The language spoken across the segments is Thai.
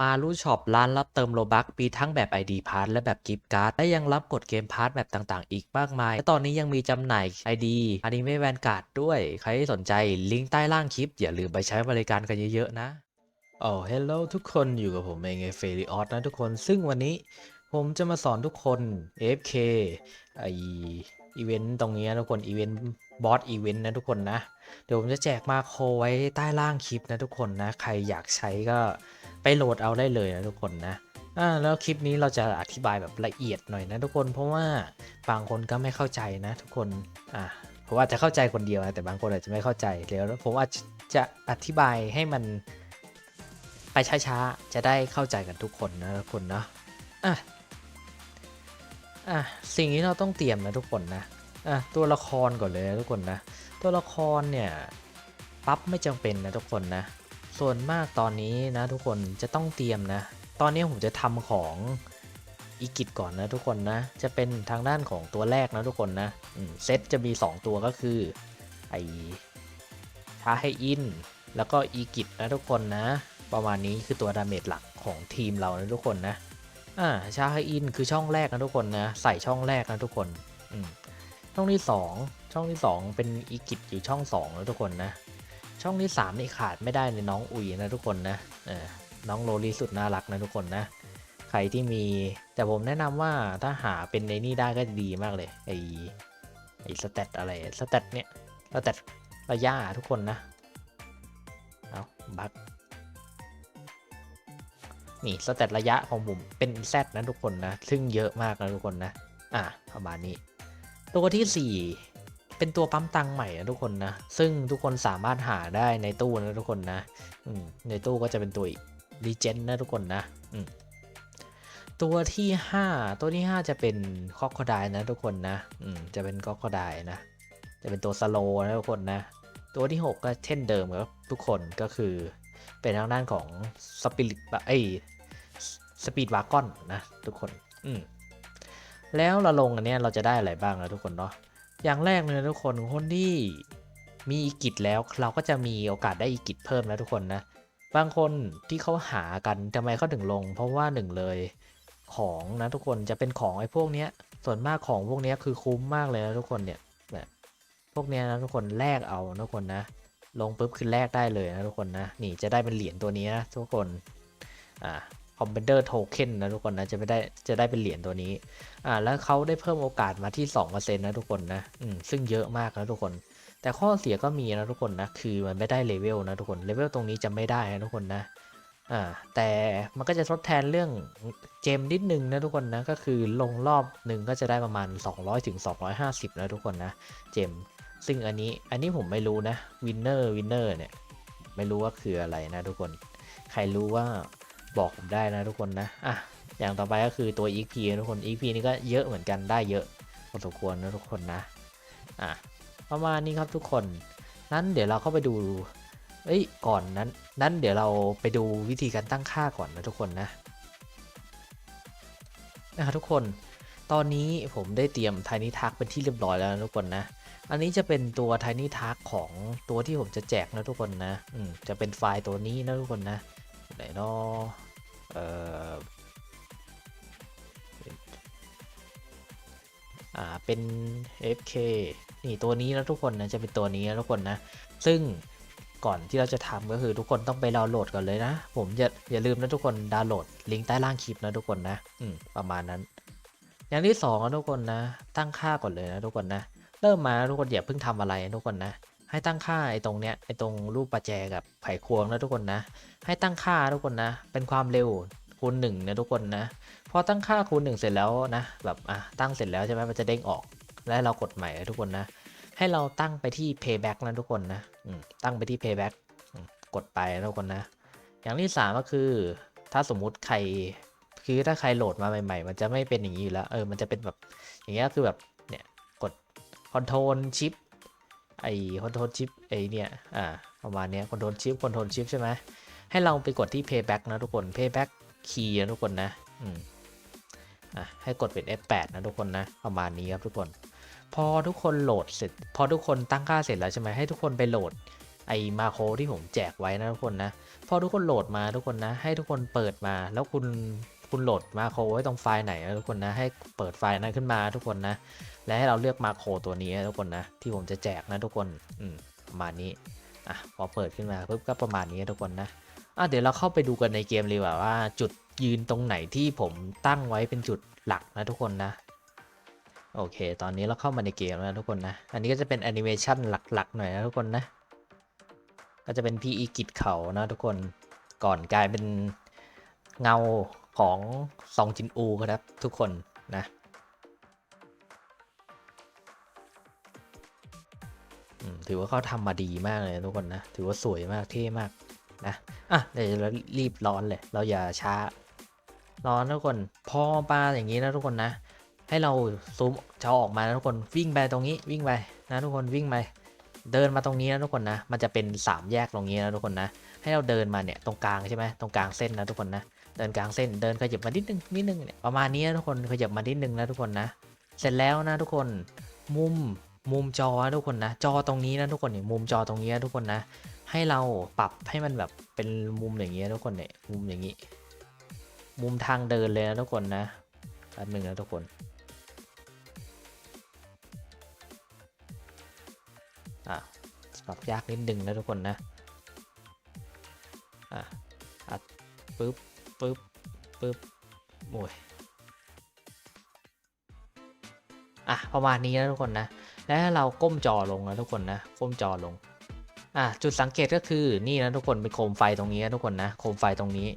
มารูช็อปร้านรับเติมโลบักมีทั้งแบบ ID p a s s และแบบกิฟต์การ์ดและยังรับกดเกมพาร์ทแบบต่างๆ อีกมากมาย และตอนนี้ยังมีจำหน่าย ID อนิเมะแวนการ์ดด้วย ใครที่สนใจลิงก์ใต้ล่างคลิป อย่าลืมไปใช้บริการกันเยอะๆนะโอ้เฮลโลทุกคนอยู่กับผมเองไอเฟริออสนะทุกคน ซึ่งวันนี้ผมจะมาสอนทุกคน AFK ไออีเวนต์ตรงนี้นะทุกคนอีเวนต์บอสอีเวนต์นะทุกคนนะ เดี๋ยวผมจะแจกมาโคไว้ใต้ล่างคลิปนะทุกคนนะ ใครอยากใช้ก็ ไปโหลดเอาได้เลยนะทุกคนนะอ่าแล้วคลิปนี้เราจะอธิบายแบบละเอียดหน่อยนะทุกคนเพราะว่าบางคนก็ไม่เข้าใจนะ ทุกคนอ่าผมอาจจะเข้าใจคนเดียวนะแต่บางคนอาจจะไม่เข้าใจเดี๋ยวผมอาจจะอธิบายให้มันไปช้าๆจะได้เข้าใจกันทุกคนนะทุกคนเนาะอะอะสิ่งที่เราต้องเตรียมนะทุกคนนะอะตัวละครก่อนเลยนะทุกคนนะ ตัวละครเนี่ยปั๊บไม่จำเป็นนะทุกคนนะ ส่วนมากตอนนี้นะทุกคนจะต้องเตรียมนะ ตอนนี้ผมจะทำของอีกิจก่อนนะทุกคนนะ จะเป็นทางด้านของตัวแรกนะทุกคนนะเซตจะมี 2 ตัวก็คือไอท้าให้อิน แล้วก็อีกิจนะทุกคนนะ ประมาณนี้คือตัวดาเมจหลักของทีมเรานะทุกคนนะอ่าชาไฮอินคือช่องแรกนะทุกคนนะ ใส่ช่องแรกนะทุกคนอืมช่องที่ 2 ช่องที่ 2 เป็นอีกิจอยู่ช่อง2แล้วทุกคนนะ ช่องที่3นี่ขาดไม่ได้เลยน้องอุ๋ยนะทุกคนนะน้องโรลีสุดน่ารักนะทุกคนนะ ใครที่มีแต่ผมแนะนำว่าถ้าหาเป็นในนี่ได้ก็ดีมากเลยไอไอสเตตอะไรสเตตเนี่ยสเตตระยะทุกคนนะเอาบักนี่สเตตระยะของผมเป็น Z นะทุกคนนะ ซึ่งเยอะมากนะทุกคนนะ อะประมาณนี้ ตัวที่ 4 เป็นตัวปั๊มตังค์ใหม่นะทุกคนนะ ซึ่งทุกคนสามารถหาได้ในตู้นะทุกคนนะในตู้ก็จะเป็นตัวดีเจนนะทุกคนนะตัวที่ 5 ตัวที่ 5 จะเป็นคอกโคไดนะทุกคนนะจะเป็นคอกโคไดนะ จะเป็นตัวสโลนะทุกคนนะ ตัวที่ 6 ก็เช่นเดิมครับทุกคนก็คือเป็นทางด้านของสปิริตไอสปีดวากอนนะทุกคน อืแล้วเราลงอันเนี้ยเราจะได้อะไรบ้างนะทุกคนเนาะ อย่างแรกเลยนะทุกคนคนที่มีอีกิจแล้วเราก็จะมีโอกาสได้อีกิจเพิ่มนะทุกคนนะ บางคนที่เขาหากันทำไมเขาถึงลง เพราะว่าหนึ่งเลยของนะทุกคนจะเป็นของไอ้พวกเนี้ย ส่วนมากของพวกเนี้ยคือคุ้มมากเลยนะทุกคนเนี่ยแบบพวกเนี้ยนะทุกคนแลกเอานะทุกคนนะ ลงปุ๊บคือแลกได้เลยนะทุกคนนะนี่จะได้เป็นเหรียญตัวนี้นะทุกคนอ่า คอมเบนเดอร์โทเค็นนะทุกคนนะจะไม่ได้จะได้เป็นเหรียญตัวนี้อ่าแล้วเขาได้เพิ่มโอกาสมาที่2%นะทุกคนนะอืมซึ่งเยอะมากนะทุกคน แต่ข้อเสียก็มีนะทุกคนนะคือมันไม่ได้เลเวลนะทุกคนเลเวลตรงนี้จะไม่ได้นะทุกคนนะอ่าแต่มันก็จะทดแทนเรื่องเจมนิดนึงนะทุกคนนะก็คือลงรอบหนึ่งก็จะได้ประมาณ 200ถึง250 นะทุกคนนะเจมซึ่งอันนี้อันนี้ผมไม่รู้นะวินเนอร์วินเนอร์เนี่ยไม่รู้ว่าคืออะไรนะทุกคน ใครรู้ว่า บอกผมได้นะทุกคนนะอะอย่างต่อไปก็คือตัว EXP นะทุกคน EXP นี่ก็เยอะเหมือนกันได้เยอะพอสมควรนะทุกคนนะอะประมาณนี้ครับทุกคน นั้นเดี๋ยวเราเข้าไปดูเอ้ยก่อนนั้น นั้นเดี๋ยวเราไปดูวิธีการตั้งค่าก่อนนะทุกคนนะนะทุกคนตอนนี้ผมได้เตรียม Tiny Task เป็นที่เรียบร้อยแล้วนะทุกคนนะ อันนี้จะเป็นตัว Tiny Task ของตัวที่ผมจะแจกนะทุกคนนะ อืม จะเป็นไฟล์ตัวนี้นะทุกคนนะ ไหนเนาะเอ่ออ่าเป็น FK นี่ตัวนี้นะทุกคนนะจะเป็นตัวนี้นะทุกคนนะ ซึ่งก่อนที่เราจะทำก็คือทุกคนต้องไปดาวน์โหลดก่อนเลยนะ ผมอย่าอย่าลืมนะทุกคนดาวน์โหลดลิงก์ใต้ล่างคลิปนะทุกคนนะอืมประมาณนั้น อย่างที่สองนะทุกคนนะ ตั้งค่าก่อนเลยนะทุกคนนะ เริ่มมาทุกคนอย่าเพิ่งทำอะไรนะทุกคนนะ ให้ตั้งค่าไอ้ตรงเนี้ยไอ้ตรงรูปประแจกับไขควงนะทุกคนนะ ให้ตั้งค่าทุกคนนะ เป็นความเร็วคูณหนึ่งนะทุกคนนะ พอตั้งค่าคูณหนึ่งเสร็จแล้วนะ แบบอะตั้งเสร็จแล้วใช่ไหมมันจะเด้งออก และเรากดใหม่นะทุกคนนะ ให้เราตั้งไปที่ payback นะทุกคนนะตั้งไปที่ payback กดไปนะทุกคนนะ อย่างที่สามก็คือ ถ้าสมมุติใครคือถ้าใครโหลดมาใหม่ ๆ มันจะไม่เป็นอย่างนี้อยู่แล้ว เออ มันจะเป็นแบบ อย่างเงี้ยคือแบบ เนี่ย กด control shift ไอ้ control shift ไอ้เนี่ยอ่าประมาณนี้ย control shift control shift ใช่ไหมให้เราไปกดที่ payback นะทุกคน payback key นะทุกคนนะอืมอะให้กดเป็น F8 นะทุกคนนะประมาณนี้ครับทุกคน พอทุกคนโหลดเสร็จ พอทุกคนตั้งค่าเสร็จแล้วใช่ไหมให้ทุกคนไปโหลดไอมาโครที่ผมแจกไว้นะทุกคนนะ พอทุกคนโหลดมาทุกคนนะ ให้ทุกคนเปิดมาแล้วคุณ คุณโหลดมาโครไว้ตรงไฟล์ไหนนะทุกคนนะให้เปิดไฟล์นั้นขึ้นมาทุกคนนะ และให้เราเลือกมาโครตัวนี้นะทุกคนนะที่ผมจะแจกนะทุกคนอืมประมาณนี้อะพอเปิดขึ้นมาปุ๊บก็ประมาณนี้ทุกคนนะอะเดี๋ยวเราเข้าไปดูกันในเกมเลยว่าว่า จุดยืนตรงไหนที่ผมตั้งไว้เป็นจุดหลักนะทุกคนนะโอเค ตอนนี้เราเข้ามาในเกมแล้วทุกคนนะ อันนี้ก็จะเป็นแอนิเมชันหลักๆหน่อยนะทุกคนนะ ก็จะเป็นพี่อีกิจเขานะทุกคน ก่อนกลายเป็นเงา ของซองจินอูครับทุกคนนะถือว่าเขาทำมาดีมากเลยทุกคนนะ ถือว่าสวยมากเท่มากนะอะเดี๋ยวเรารีบร้อนเลย เราอย่าช้า ร้อนทุกคน พอปลาอย่างนี้นะทุกคนนะ ให้เราซูมจอออกมานะทุกคน วิ่งไปตรงนี้ วิ่งไปนะทุกคน วิ่งไป เดินมาตรงนี้นะทุกคนนะ มันจะเป็นสามแยกตรงนี้นะทุกคนนะ ให้เราเดินมาเนี่ยตรงกลางใช่ไหมตรงกลางเส้นนะทุกคนนะ เดินกลางเส้นเดินขยับมานิดนึงนิดนึงเนี่ยประมาณนี้นะทุกคนขยับมานิดนึงนะทุกคนนะ เสร็จแล้วนะทุกคนมุมมุมจอทุกคนนะจอตรงนี้นะทุกคนเนี่ยมุมจอตรงนี้ทุกคนนะ ให้เราปรับให้มันแบบเป็นมุมอย่างเงี้ยทุกคนเนี่ยมุมอย่างนี้ มุมทางเดินเลยนะทุกคนนะแป๊บหนึ่งนะทุกคนอะปรับยากนิดนึงนะทุกคนนะอะอัดปึ๊บ ปึ๊บปึ๊บโอ้ยอะประมาณนี้นะทุกคนนะ แล้วเราก้มจอลงนะทุกคนนะก้มจอลงอะจุดสังเกตก็คือนี่นะทุกคนเป็นโคมไฟตรงนี้นะทุกคนนะโคมไฟตรงนี้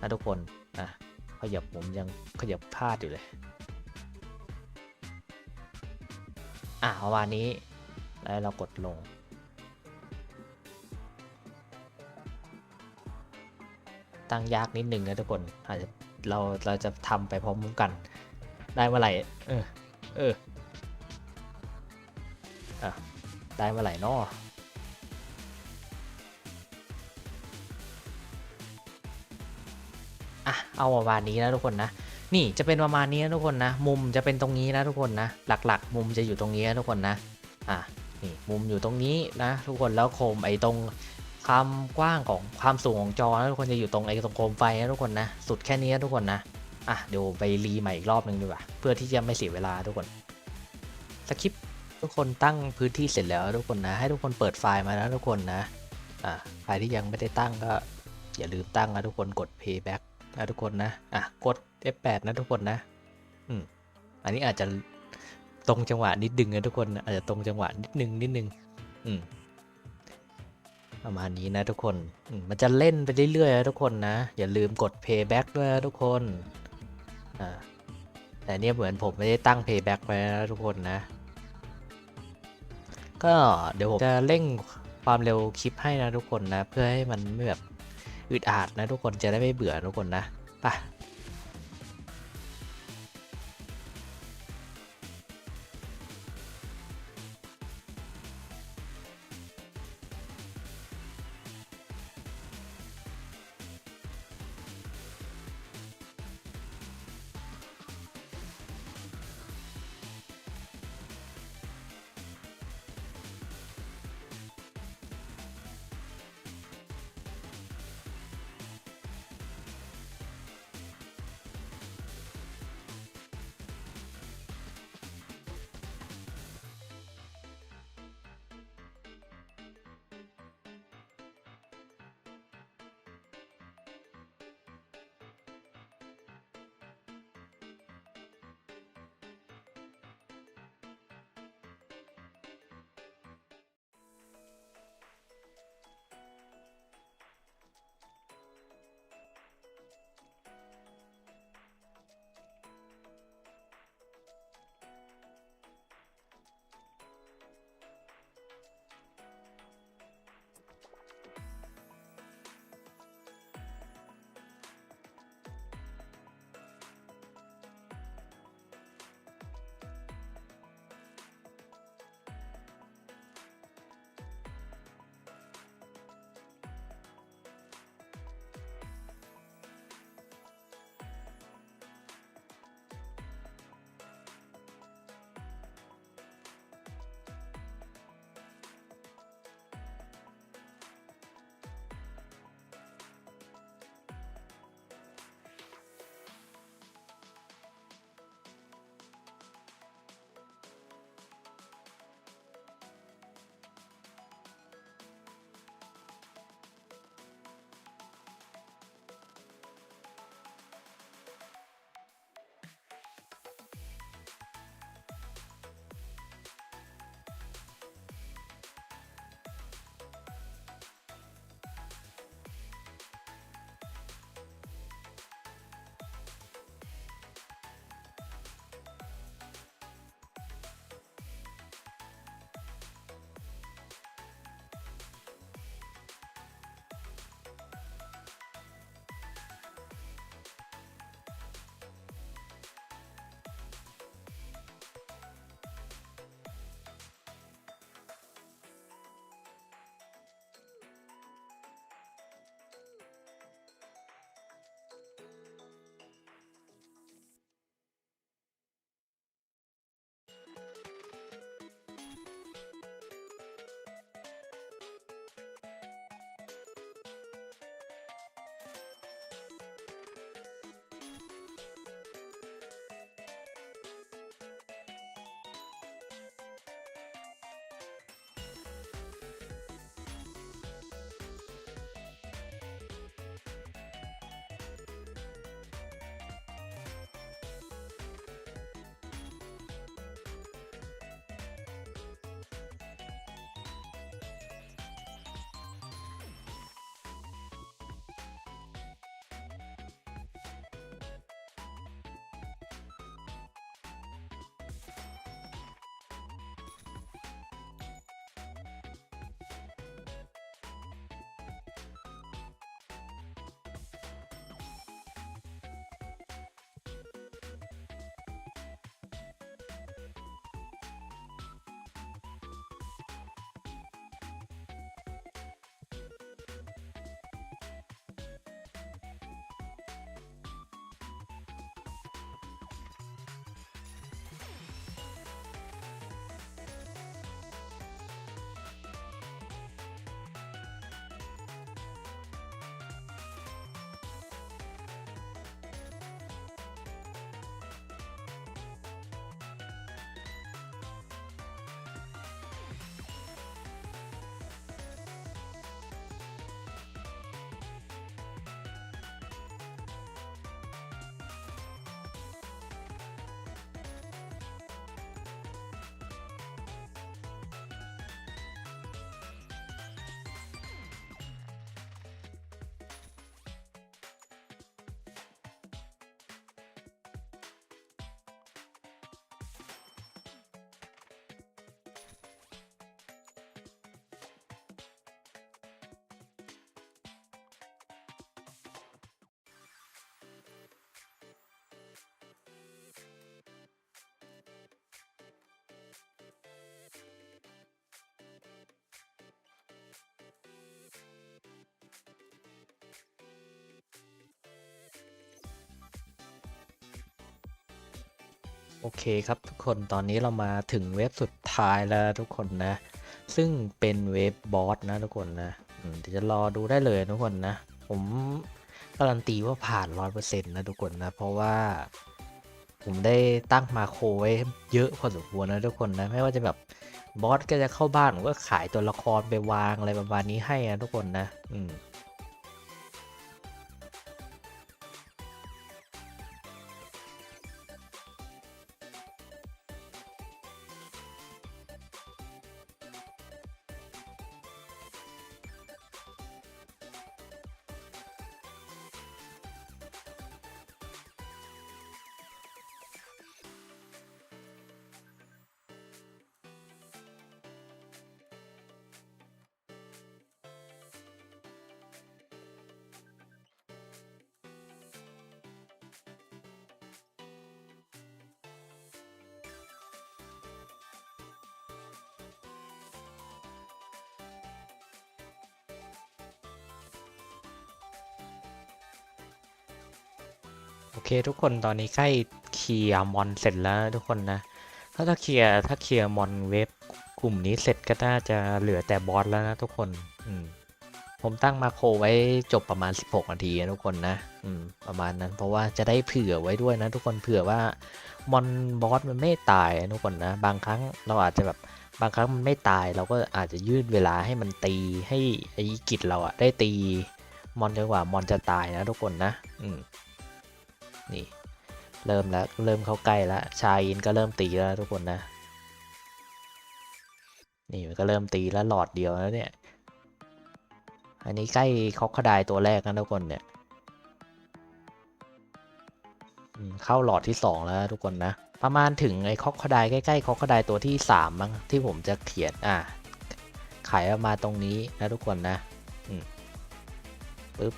นะทุกคนอะขยับผมยังขยับพลาดอยู่เลยอะประมาณนี้แล้วเรากดลง ตั้งยากนิดหนึ่งนะทุกคนอาจจะเราเราจะทำไปพร้อมกัน ได้เมื่อไหร่เออเอออะได้เมื่อไหร่นออะเอาประมาณนี้นะทุกคนนะนี่จะเป็นประมาณนี้นะทุกคนนะ มุมจะเป็นตรงนี้นะทุกคนนะ หลักๆ มุมจะอยู่ตรงนี้นะทุกคนนะอะนี่มุมอยู่ตรงนี้นะ ทุกคนแล้วโคมไอ้ตรง ความกว้างของความสูงของจอนะทุกคนจะอยู่ตรงไอ้ตรงโคมไฟนะทุกคนนะ สุดแค่นี้นะทุกคนนะ อะเดี๋ยวไปรีใหม่อีกรอบหนึ่งดีกว่าเพื่อที่จะไม่เสียเวลาทุกคนสคริปทุกคนตั้งพื้นที่เสร็จแล้วทุกคนนะให้ทุกคนเปิดไฟล์มานะทุกคนนะอะใครที่ยังไม่ได้ตั้งก็อย่าลืมตั้งนะทุกคนกด playback นะทุกคนนะอะกด F8 นะทุกคนนะอืมอันนี้อาจจะตรงจังหวะนิดนึงนะทุกคนอาจจะตรงจังหวะนิดนึงนิดนึงอืม ประมาณนี้นะทุกคน มันจะเล่นไปเรื่อยๆนะทุกคนนะ อย่าลืมกด payback ด้วยนะทุกคน อ่า แต่เนี่ยเหมือนผมไม่ได้ตั้ง payback ไว้นะทุกคนนะ ก็เดี๋ยวผมจะเร่งความเร็วคลิปให้นะทุกคนนะ เพื่อให้มันไม่แบบอึดอัดนะทุกคนจะได้ไม่เบื่อทุกคนนะ ไป โอเคครับทุกคนตอนนี้เรามาถึงเว็บสุดท้ายแล้วทุกคนนะ ซึ่งเป็นเว็บบอสนะทุกคนนะเดี๋ยวจะรอดูได้เลยทุกคนนะ ผมการันตีว่าผ่านร้อยเปอร์เซ็นต์นะทุกคนนะ เพราะว่าผมได้ตั้งมาโคไว้เยอะพอสมควรนะทุกคนนะ ไม่ว่าจะแบบบอสก็จะเข้าบ้านผมก็ขายตัวละครไปวางอะไรประมาณนี้ให้นะทุกคนนะ อืม เคทุกคนตอนนี้ใกล้เคลียร์มอนเสร็จแล้วทุกคนนะ ถ้าถ้าเคลียร์ถ้าเคลียร์มอนเว็บกลุ่มนี้เสร็จก็น่าจะเหลือแต่บอสแล้วนะทุกคน อืมผมตั้งมาโคไว้จบประมาณ 16 นาทีนะทุกคนนะ อืม ประมาณนั้นเพราะว่าจะได้เผื่อไว้ด้วยนะทุกคนเผื่อว่ามอนบอสมันไม่ตายนะทุกคนนะ บางครั้งเราอาจจะแบบบางครั้งมันไม่ตายเราก็อาจจะยืดเวลาให้มันตีให้ไอ้กิจเราอะได้ตีมอนจนกว่ามอนจะตายนะทุกคนนะ อืม นี่ เริ่มแล้วเริ่มเข้าใกล้แล้วชายอินก็เริ่มตีแล้วทุกคนนะ นี่มันก็เริ่มตีแล้วหลอดเดียวแล้วเนี่ย อันนี้ใกล้คอกคดายตัวแรกนะทุกคนเนี่ยเข้าหลอดที่สองแล้วทุกคนนะ ประมาณถึงไอ้คอกคดายใกล้ๆคอกคดายตัวที่สามมั้งที่ผมจะเขียนอะขายออกมาตรงนี้นะทุกคนนะปึ๊บ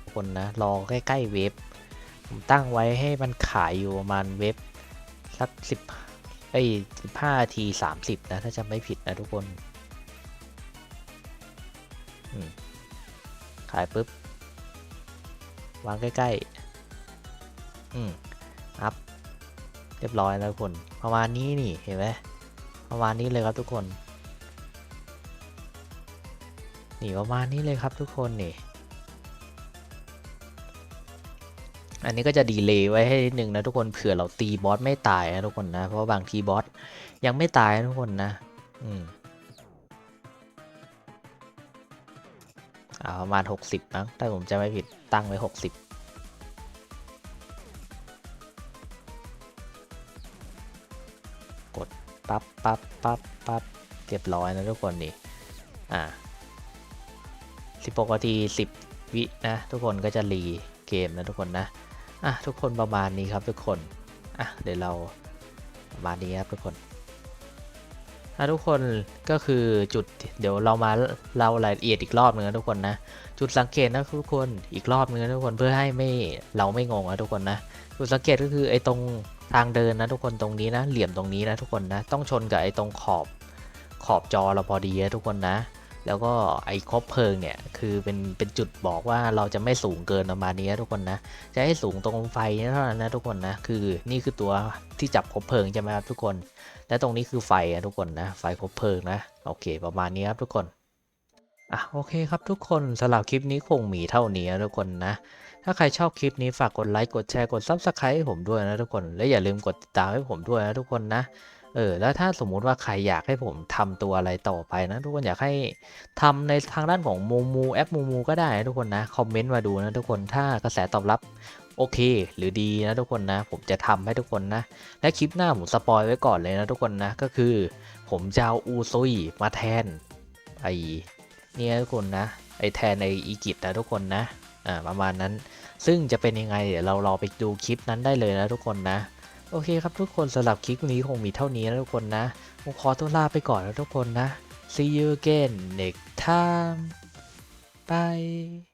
ทุกคนนะรอใกล้ๆเวฟ ผมตั้งไว้ให้มันขายอยู่ประมาณเว็บสักสิบไอ้สิบห้าทีสามสิบนะ ถ้าจำไม่ผิดนะทุกคน ขายปุ๊บ วางใกล้ๆ อืม อัพ เรียบร้อยแล้วทุกคน ประมาณนี้นี่ เห็นไหมประมาณนี้เลยครับทุกคน นี่ประมาณนี้เลยครับทุกคนนี่ อันนี้ก็จะดีเลย์ไว้ให้นิดนึงนะทุกคนเผื่อเราตีบอสไม่ตายนะทุกคนนะเพราะบางทีบอสยังไม่ตายนะทุกคนนะอืมอ่าประมาณ 60มั้งถ้าผมจะไม่ผิดตั้งไว้ 60กดปั๊บปั๊บปั๊บปั๊บเรียบร้อยนะทุกคนนี่ อ่า16นาที 10 วินะ ทุกคนก็จะรีเกมนะทุกคนนะ อะทุกคนประมาณนี้ครับทุกคนอะเดี๋ยวเราประมาณนี้ครับทุกคนอะทุกคนก็คือจุดเดี๋ยวเรามาเล่ารายละเอียดอีกรอบนึงนะทุกคนนะจุดสังเกตนะทุกคนอีกรอบนึงนะทุกคนเพื่อให้ไม่เราไม่งงนะทุกคนนะจุดสังเกตก็คือไอ้ตรงทางเดินนะทุกคนตรงนี้นะเหลี่ยมตรงนี้นะทุกคนนะต้องชนกับไอ้ตรงขอบขอบจอเราพอดีนะทุกคนนะ แล้วก็ไอ้คบเพลิงเนี่ยคือเป็นเป็นจุดบอกว่าเราจะไม่สูงเกินประมาณนี้ทุกคนนะจะให้สูงตรงไฟเท่านั้นนะทุกคนนะคือนี่คือตัวที่จับคบเพลิงใช่ไหมครับทุกคน และตรงนี้คือไฟนะทุกคนนะไฟคบเพลิงนะโอเค ประมาณนี้ครับทุกคนอะโอเคครับทุกคนสำหรับคลิปนี้คงมีเท่านี้นะทุกคนนะ ถ้าใครชอบคลิปนี้ฝากกดไลค์กดแชร์กด Subscribe ให้ผมด้วยนะทุกคน และอย่าลืมกดติดตามให้ผมด้วยนะทุกคนนะ เออแล้วถ้าสมมุติว่าใครอยากให้ผมทำตัวอะไรต่อไปนะ ทุกคนอยากให้ทำในทางด้านของมูมูแอปมูมูก็ได้นะทุกคนนะคอมเมนต์มาดูนะทุกคนถ้ากระแสตอบรับโอเค หรือดีนะทุกคนนะ ผมจะทำให้ทุกคนนะ และคลิปหน้าผมสปอยไว้ก่อนเลยนะทุกคนนะก็คือ ผมจะเอาอูซุยมาแทนไอเนี่ยทุกคนนะไอแทนในอีกิตนะทุกคนนะอ่าประมาณนั้น ซึ่งจะเป็นยังไงเดี๋ยวเรารอไปดูคลิปนั้นได้เลยนะทุกคนนะ โอเคครับทุกคนสำหรับคลิปนี้คงมีเท่านี้นะทุกคนนะผมขอตัวลาไปก่อนนะทุกคนนะ see you again next time bye